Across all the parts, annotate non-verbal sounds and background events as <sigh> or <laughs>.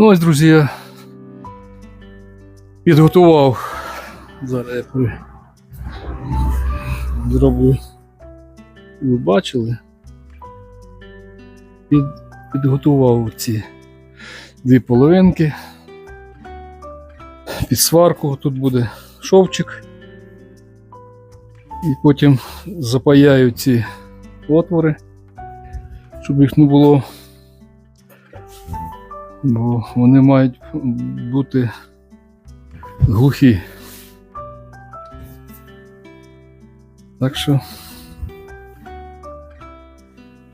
Ну ось, друзі, підготував. Зараз я при... зроблю. Ви бачили? Під... Підготував ці дві половинки. Під сварку тут буде шовчик. І потім запаяю ці отвори, щоб їх не було. Бо вони мають бути глухі. Так що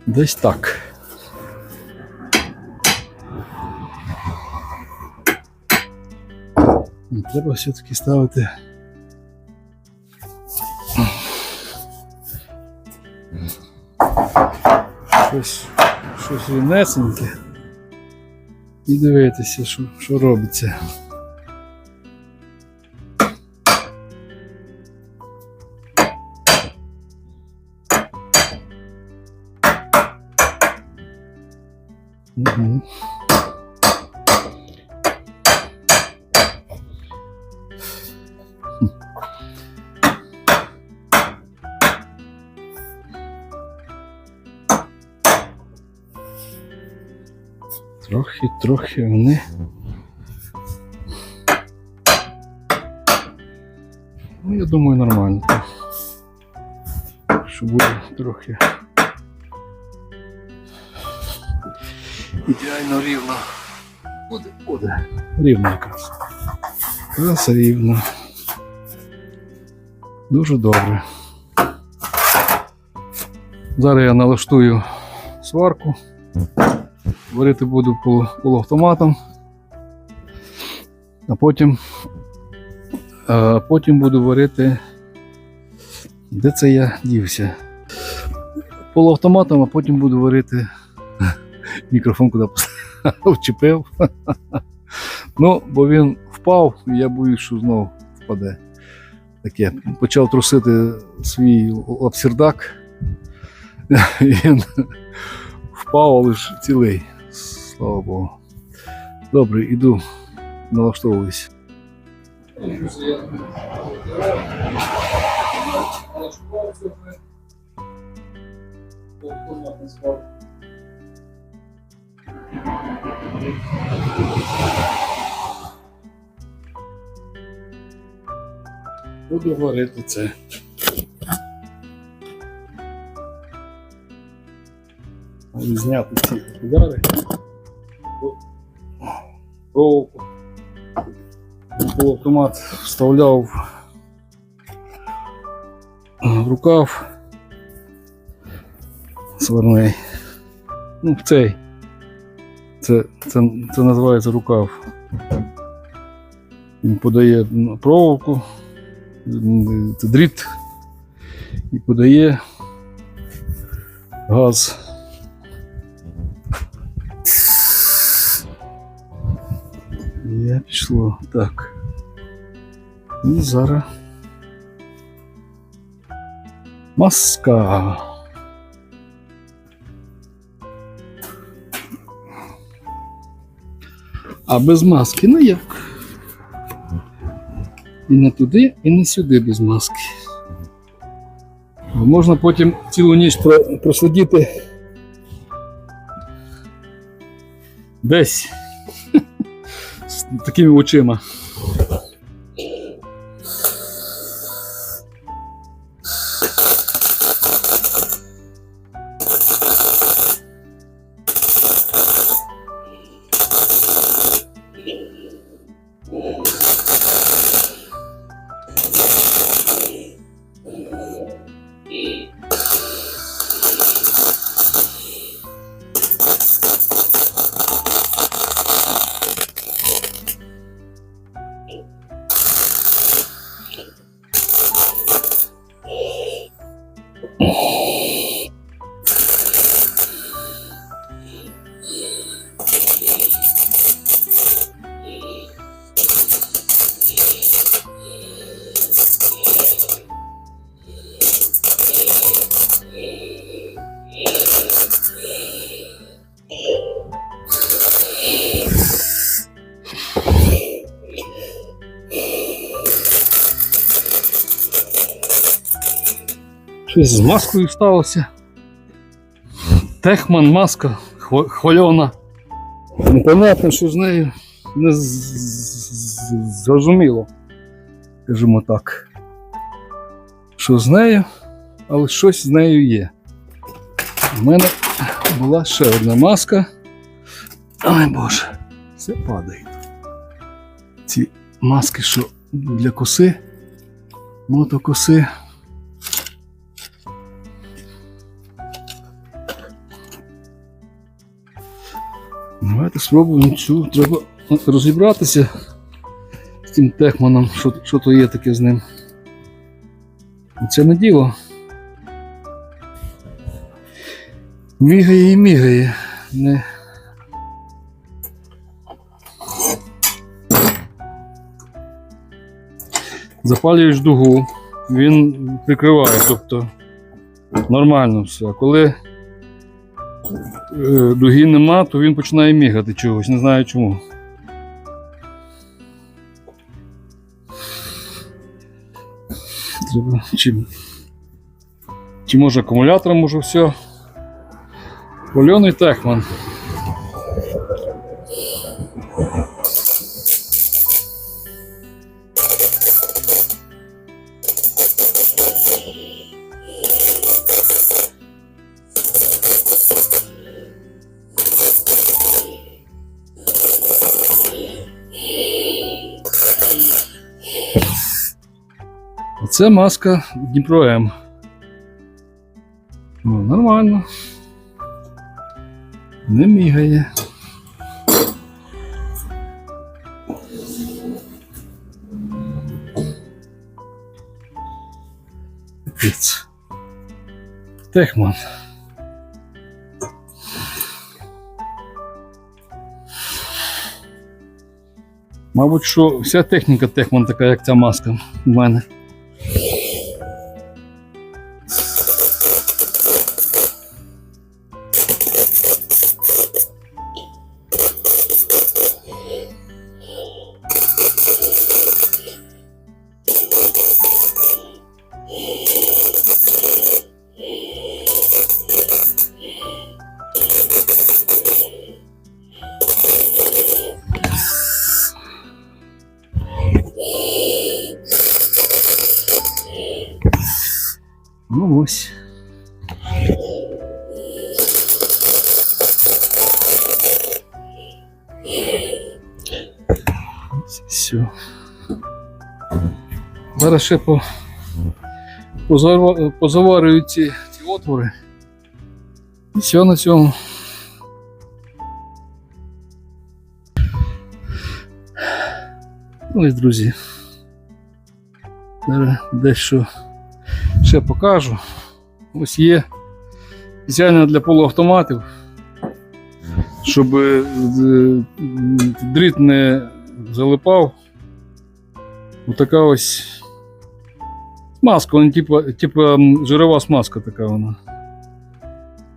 десь так. Треба все-таки ставити. Щось, щось рівнесеньке. І дивитися, що, що робиться. Трохи, вони. Ну, я думаю, нормально. Що буде трохи. Ідеально рівно. Буде, буде. Рівно якраз. Якраз рівно. Дуже добре. Зараз я налаштую сварку. Варити буду полуавтоматом. А потім, а потім буду варити. Де це я дівся? Полуавтоматом, а потім буду варити. <laughs> Мікрофон куди вчепив. <laughs> Ну, бо він впав, і я боюсь, що знову впаде. Таке. Почав трусити свій лапсердак. І <laughs> Він впав, але ж цілий. Слава Богу. Добре, іду, налаштовуюсь. Буду говорити це. Зняти ці удари. Проволоку. Полуавтомат вставляв в рукав сварний. Ну, в цей. Це, це, це називається рукав. Він подає проволоку, це дріт і подає газ. Пішло. Так. І зараз. Маска. А без маски ну як? І не туди, і не сюди без маски. Можна потім цілу ніч про- просидіти десь такими очима. З маскою сталося. Техман маска хвальона. Непонятно, що з нею не зрозуміло. Скажімо так. Що з нею, але щось з нею є. У мене була ще одна маска. Ой Боже, все падає. Ці маски, що для коси, мотокоси. Давайте спробуємо цю. Треба розібратися з тим техманом, що, що то є таке з ним. Це не діло. Мігає і мігає. Не... Запалюєш дугу, він прикриває, тобто нормально все. А коли дуги нема, то він починає мігати чогось, не знаю чому. Чи, чи може акумулятором може все. Польоний техман. Це маска Дніпро М. Ну, нормально. Не мігає. Техман. Мабуть, що вся техніка Техман така, як ця маска у мене. Зараз ще по, позаварюю ці, ці отвори. І все на цьому. Ну ось, друзі. Зараз дещо ще покажу. Ось є спеціально для полуавтоматів, щоб е, дріт не залипав. Отака ось маска, вона типу, типу жирова смазка така вона.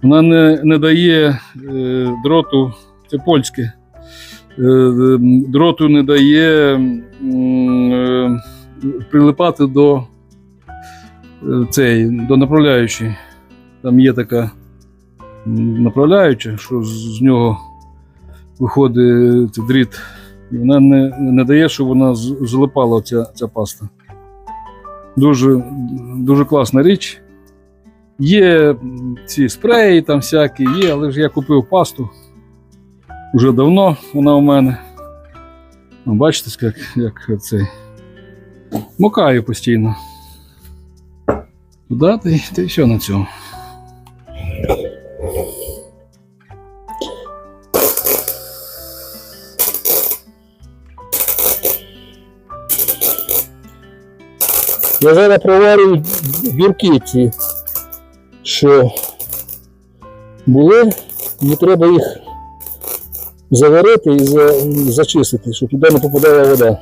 Вона не, не дає е, дроту, це польське, е, е, дроту не дає е, прилипати до е, цей, до направляючої. Там є така направляюча, що з, нього виходить цей дріт. І вона не, не дає, щоб вона залипала ця, ця паста. Дуже, дуже класна річ. Є ці спреї там всякі, є, але ж я купив пасту. вже давно вона у мене. Ну, Бачите, як, як цей. Мокаю постійно. Туди та й, все на цьому. Я зараз проварюю бірки ці, що були, мені треба їх заварити і зачистити, щоб туди не попадала вода.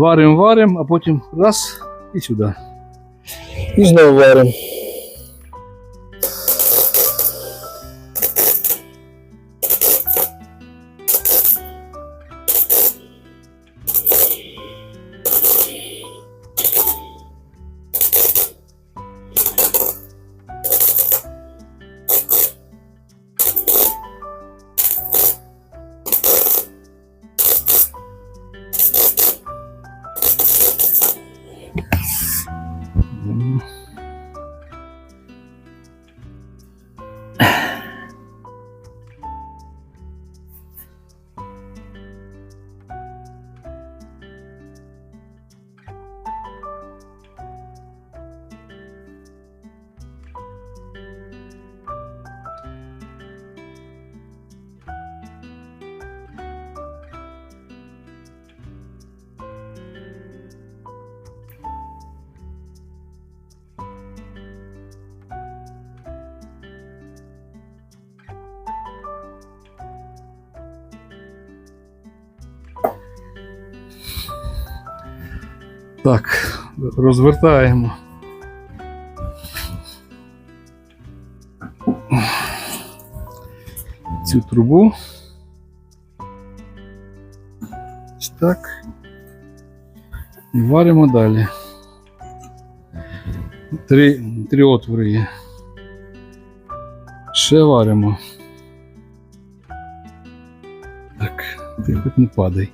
Варимо, варимо, а потім раз і сюди. І знову варимо. Так, розвертаємо. Цю трубу. Ось так. І варимо далі. Три, три отвори є. Ще варимо. Так, ти хоч не падай.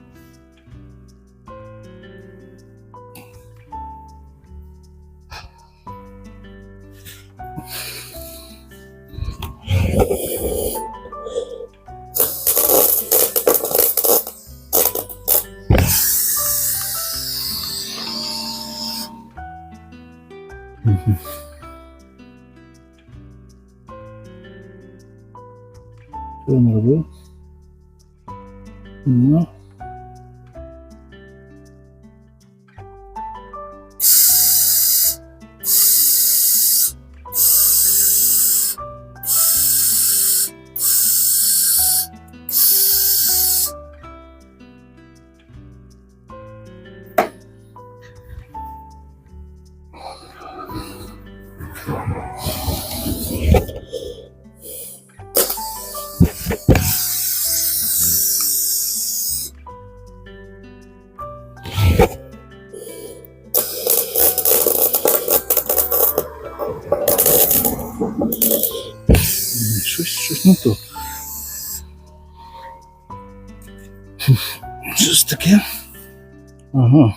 Ага.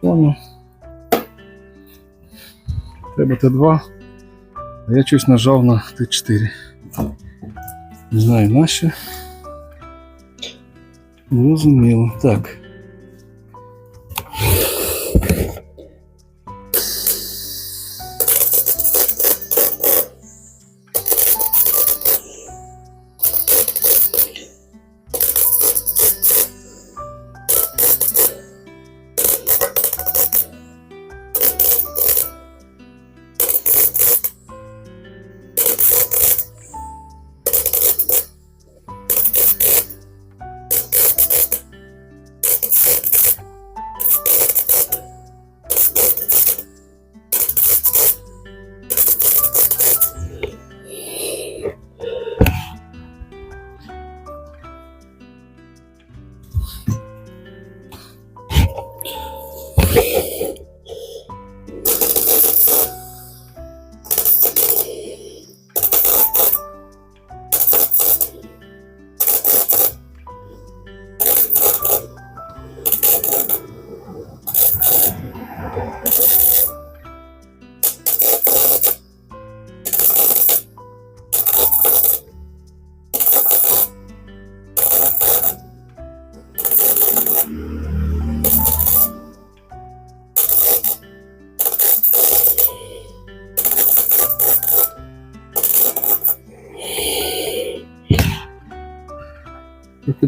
Понял. Треба Т2. А я щось нажав на Т4. Не знаю нащо. Зрозуміло. Так.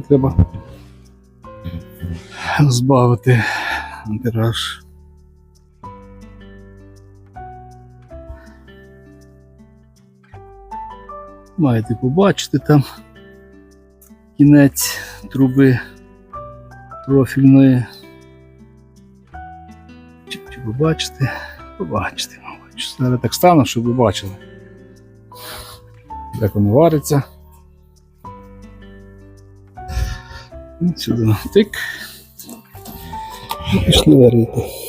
Треба збавити антираж. Маєте побачити там кінець труби. профільної. Чи, чи ви бачите? Побачите, мабуть. Зараз так стану, щоб ви бачили. Як воно вариться. Сюди тик. І пішли варити.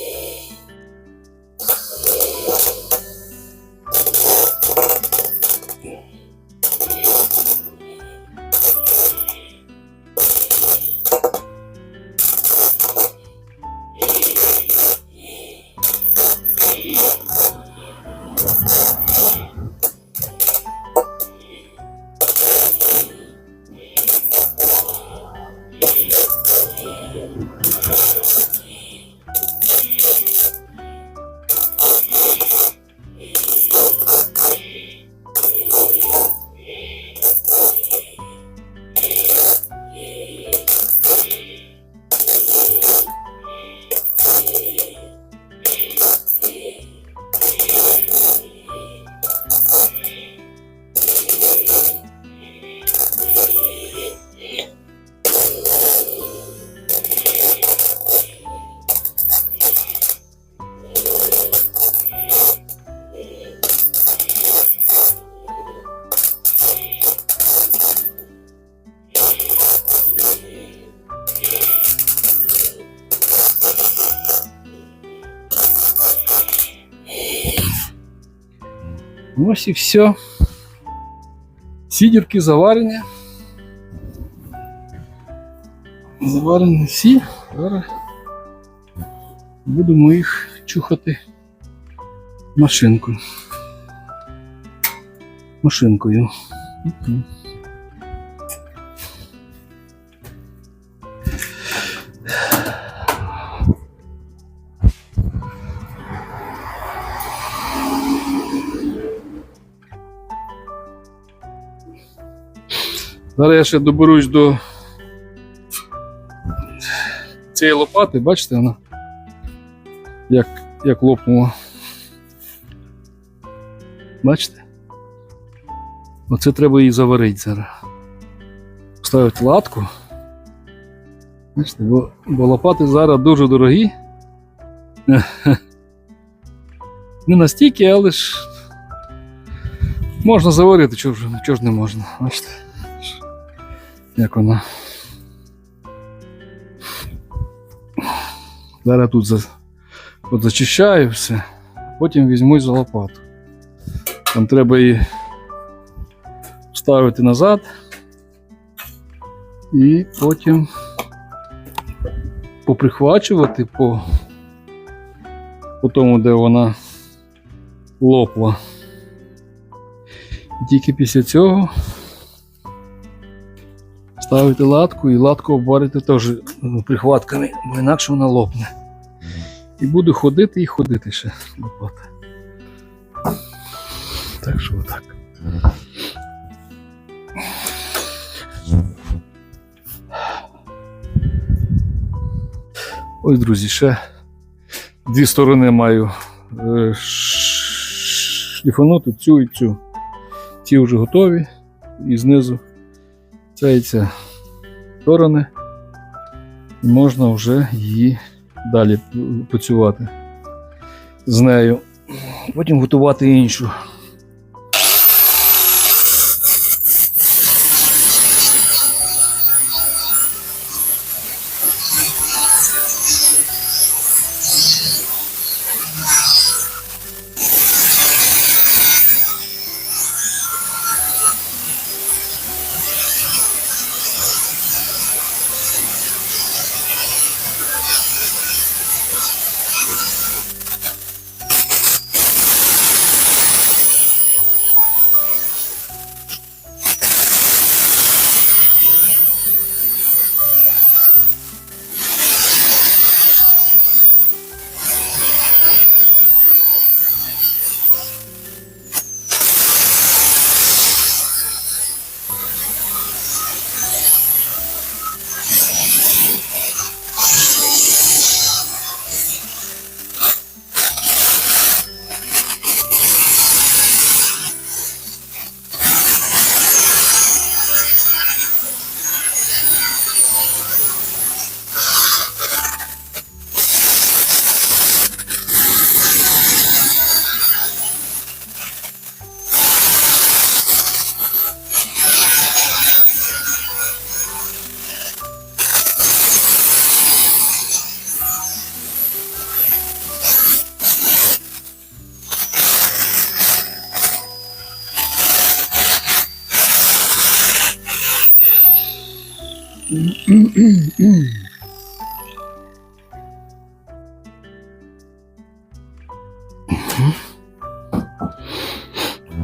Ось і все. Сідірки заварені. Заварені всі. Зараз будемо їх чухати машинкою. Машинкою. Зараз я ще доберусь до цієї лопати, бачите, вона як, як лопнула. Бачите? Оце треба її заварити зараз. Ставити латку. Бачите, бо, бо лопати зараз дуже дорогі. <laughs> Не настільки, але ж можна заварити, чого ж, чого ж не можна. Бачите? Як вона. Зараз тут за, от зачищаю все, потім візьмусь за лопату. Там треба її вставити назад і потім поприхвачувати по, по тому, де вона лопла. Тільки після цього ставити латку і латку обварити теж е, прихватками, бо інакше вона лопне. І буду ходити і ходити ще лопата. Так що отак. Ось, друзі, ще дві сторони маю е, шліфанути цю і цю. Ці вже готові і знизу ця сторони. І можна вже її далі працювати з нею. Потім готувати іншу.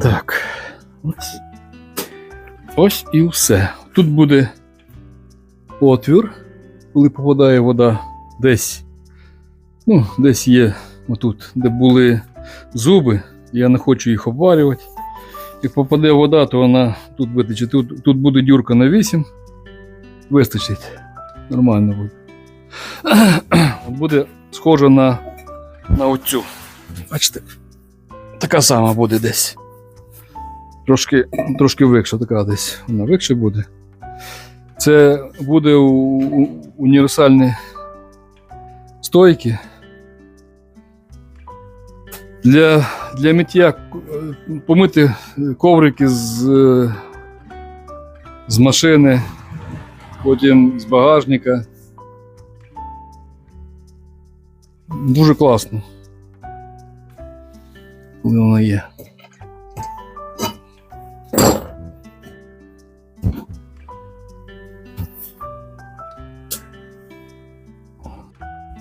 Так. Ось. І все. Тут буде отвір, коли попадає вода десь. Ну, десь є отут, де були зуби. Я не хочу їх обварювати. Як попаде вода, то вона тут витече. Тут, тут буде дюрка на 8. Вистачить. Нормально буде. <clears throat> Буде схожа на, на оцю. Бачите? Така сама буде десь. Трошки, трошки викша, така десь. Вона викше буде. Це буде у, у, універсальні стойки. Для, для миття помити коврики з, з машини, потім з багажника. Дуже класно. Коли воно є.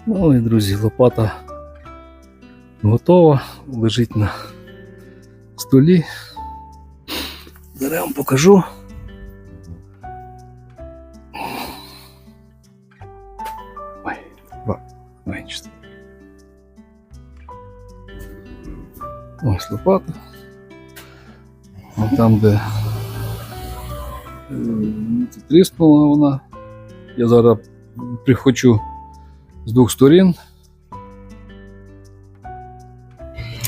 Ну і друзі, лопата готова, лежить на столі. Зараз вам покажу. Лопата. А там, де тріснула вона. Я зараз прихочу з двох сторін.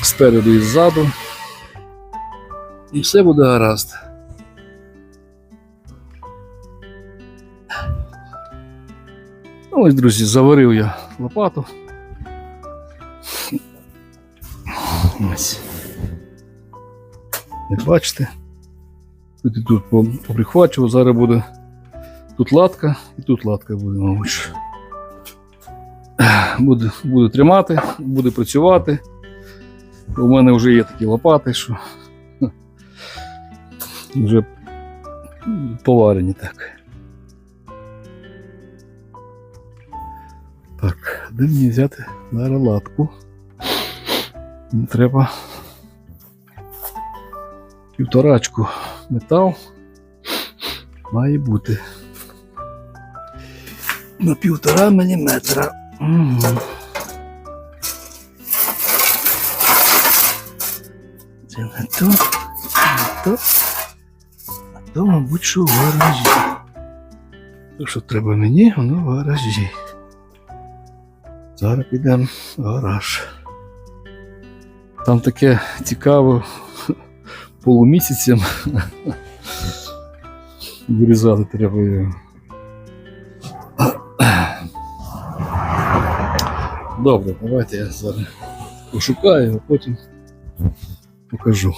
Спереду і ззаду. І все буде гаразд. Ну, Ось, друзі, заварив я лопату. Ось. Як бачите, тут і тут поприхвачував, зараз буде тут латка і тут латка буде, мабуть. що. Буду, буду тримати, буду працювати. У мене вже є такі лопати, що вже поварені так. Так, де мені взяти зараз латку? Треба півторачку метал має бути. На півтора міліметра. Це не то, не то. А то, мабуть, що в гаражі. То, що треба мені, воно в гаражі. Зараз підемо в гараж. Там таке цікаво полумісяцем. Вирізати треба його. Добре, давайте я зараз пошукаю, а потім покажу.